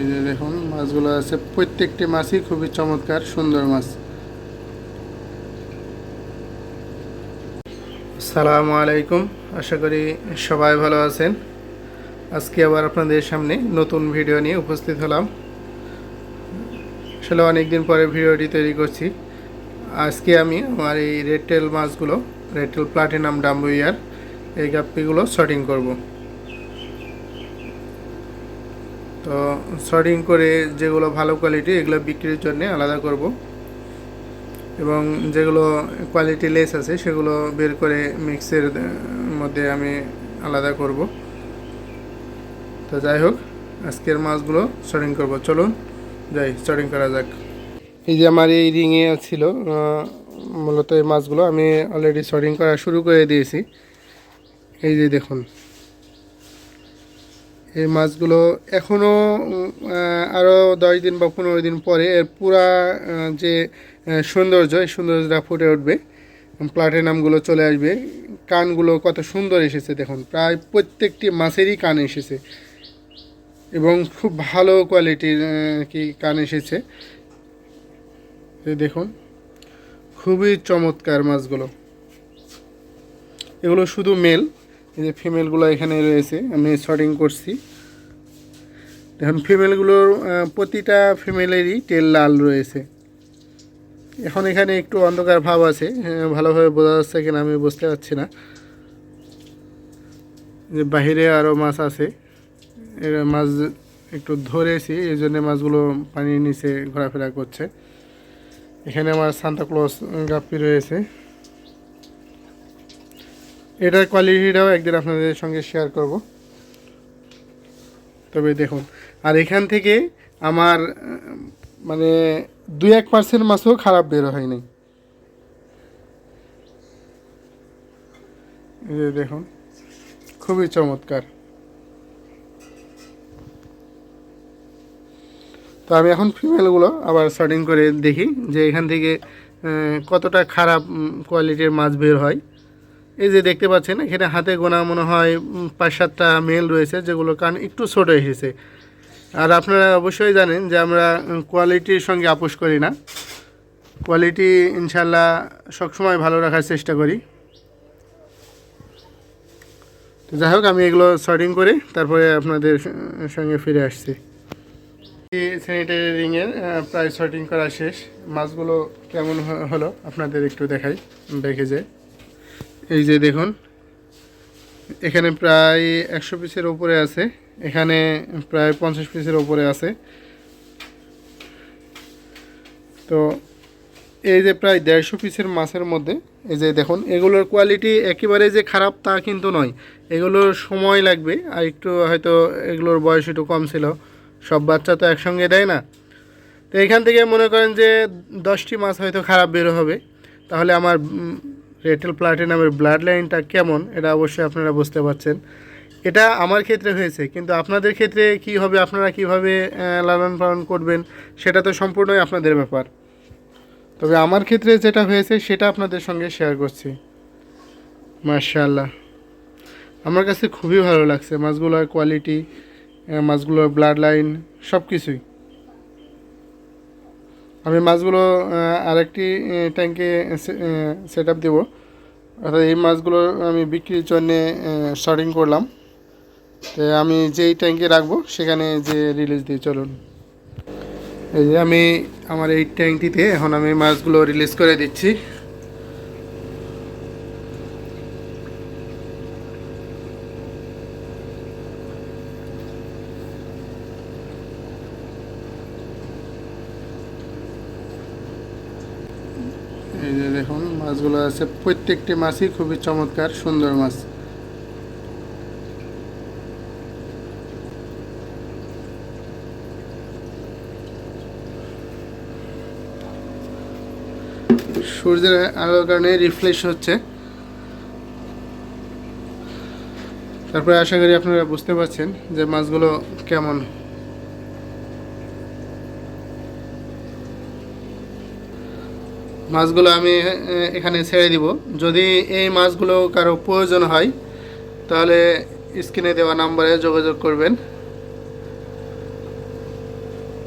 এই যে দেখুন, মাছগুলো আছে। প্রত্যেকটি মাছই খুবই চমৎকার, সুন্দর মাছ। সালামু আলাইকুম, আশা করি সবাই ভালো আছেন। আজকে আবার আপনাদের সামনে নতুন ভিডিও নিয়ে উপস্থিত হলাম। আসলে অনেকদিন পরে ভিডিওটি তৈরি করছি। আজকে আমি আমার এই রেটেল মাছগুলো রেটেল প্লাটিনাম ডাম্বুইয়ার এই গাপ্পিগুলো শর্টিং করব। তো শর্টিং করে যেগুলো ভালো কোয়ালিটি এগুলো বিক্রির জন্য আলাদা করব। এবং যেগুলো কোয়ালিটি লেস আছে, সেগুলো বের করে মিক্সের মধ্যে আমি আলাদা করব। তো যাই হোক, আজকের মাছগুলো শর্টিং করব। চলুন, যাই শর্টিং করা যাক। এই যে আমার এই রিংয়ে ছিল মূলত এই মাছগুলো আমি অলরেডি শর্টিং করা শুরু করে দিয়েছি। এই যে দেখুন। এই মাছগুলো এখনও আরও দশ দিন বা পনেরো দিন পরে এর পুরা যে সৌন্দর্য, এই সৌন্দর্যটা ফুটে উঠবে। প্লাটিনামগুলো চলে আসবে। কানগুলো কত সুন্দর এসেছে দেখুন। প্রায় প্রত্যেকটি মাছেরই কান এসেছে। এবং খুব ভালো কোয়ালিটির কি কান এসেছে। দেখুন, খুবই চমৎকার মাছগুলো। এগুলো শুধু মেল। এই যে ফিমেলগুলো এখানে রয়েছে আমি শর্টিং করছি। দেখুন ফিমেলগুলোর প্রতিটা ফিমেলেরই তেল লাল রয়েছে। এখন এখানে একটু অন্ধকার ভাব আছে হ্যাঁ, ভালোভাবে বোঝা যাচ্ছে কিনা আমি বুঝতে পারছি না। যে বাহিরে আরও মাছ আছে এরা মাছ একটু ধরেছি এই জন্য মাছগুলো পানির নিচে ঘোরাফেরা করছে। এখানে আমার সান্তাক্লজ গাপ্পি রয়েছে। এটার কোয়ালিটিটাও একদিন আপনাদের সঙ্গে শেয়ার করব। তবে দেখুন, আর এখান থেকে আমার মানে দুই এক পার্সেন্ট মাছও খারাপ বের হয়নি। দেখুন, খুবই চমৎকার। তো আমি এখন ফিমেলগুলো আবার শর্টিং করে দেখি যে এখান থেকে কতটা খারাপ কোয়ালিটির মাছ বের হয়। এই যে দেখতে পাচ্ছেন, এখানে হাতে গোনা মনে হয় পাঁচ সাতটা মেল রয়েছে, যেগুলো কান একটু ছোটো এসেছে আর আপনারা অবশ্যই জানেন যে আমরা কোয়ালিটির সঙ্গে আপোষ করি না। কোয়ালিটি ইনশাল্লাহ সবসময় ভালো রাখার চেষ্টা করি। তো যাই হোক, আমি এগুলো শর্টিং করে তারপরে আপনাদের সঙ্গে ফিরে আসছি। স্যানিটারি রিংয়ের প্রায় শর্টিং করা শেষ। মাছগুলো কেমন হলো, আপনাদের একটু দেখাই, দেখে যে এই যে দেখুন, এখানে প্রায় একশো পিসের উপরে আছে, এখানে প্রায় পঞ্চাশ পিসের উপরে আছে। তো এই যে প্রায় দেড়শো পিসের মাছের মধ্যে, এই যে দেখুন, এগুলোর কোয়ালিটি একেবারে যে খারাপ তা কিন্তু নয়। এগুলোর সময় লাগবে, আর একটু হয়তো এগুলোর বয়স একটু কম ছিল, সব বাচ্চা তো একসঙ্গে দেয় না। তো এখান থেকে মনে করেন যে দশটি মাছ হয়তো খারাপ বের হবে, তাহলে আমার রেটেল প্লাটিনামের ব্লাড লাইনটা কেমন, এটা অবশ্যই আপনারা বুঝতে পারছেন। এটা আমার ক্ষেত্রে হয়েছে, কিন্তু আপনাদের ক্ষেত্রে কি হবে, আপনারা কীভাবে লালন পালন করবেন, সেটা তো সম্পূর্ণই আপনাদের ব্যাপার। তবে আমার ক্ষেত্রে যেটা হয়েছে, সেটা আপনাদের সঙ্গে শেয়ার করছি। মার্শাল্লাহ আমার কাছে খুবই ভালো লাগছে, মাছগুলোর কোয়ালিটি মাছগুলোর ব্লাড লাইন সব কিছুই আমি মাছগুলো আরেকটি ট্যাঙ্কে সেট আপ দেবো। অর্থাৎ এই মাছগুলো আমি বিক্রির জন্যে শর্টিং করলাম। তো আমি যেই ট্যাঙ্কে রাখব, সেখানে যে রিলিজ দিয়ে চলুন। এই যে আমি আমার এই ট্যাঙ্কটিতে এখন আমি মাছগুলো রিলিজ করে দিচ্ছি এই যে দেখুন, মাছগুলো আছে। প্রত্যেকটি মাছই খুবই চমৎকার, সুন্দর মাছ। সূর্যের আলোর কারণে রিফ্লেক্স হচ্ছে। তারপরে আশা করি আপনারা বুঝতে পারছেন যে মাছগুলো কেমন। মাছগুলো আমি এখানে ছেড়ে দিব। যদি এই মাছগুলো কারও প্রয়োজন হয়, তাহলে স্ক্রিনে দেওয়া নাম্বারে যোগাযোগ করবেন।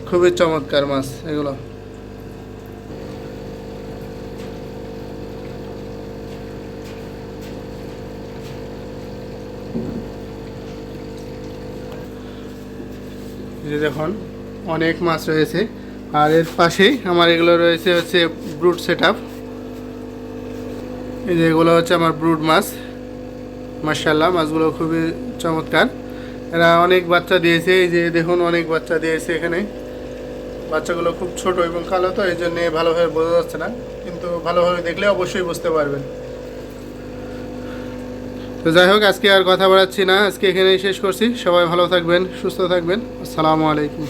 খুবই চমৎকার মাছ এগুলো। যে দেখুন, অনেক মাছ রয়েছে। আর এর পাশেই আমার এগুলো রয়েছে হচ্ছে ব্রুড সেট আপ এই যে এগুলো হচ্ছে আমার ব্রুড মাছ। মার্শাল্লাহ মাছগুলো খুবই চমৎকার। এরা অনেক বাচ্চা দিয়েছে, এই যে দেখুন অনেক বাচ্চা দিয়েছে এখানে। বাচ্চাগুলো খুব ছোট এবং কালো, তো এই জন্যে ভালোভাবে বোঝা যাচ্ছে না, কিন্তু ভালোভাবে দেখলে অবশ্যই বুঝতে পারবেন। তো যাই হোক, আজকে আর কথা বাড়াচ্ছি না, আজকে এখানেই শেষ করছি। সবাই ভালো থাকবেন, সুস্থ থাকবেন। আসসালামু আলাইকুম।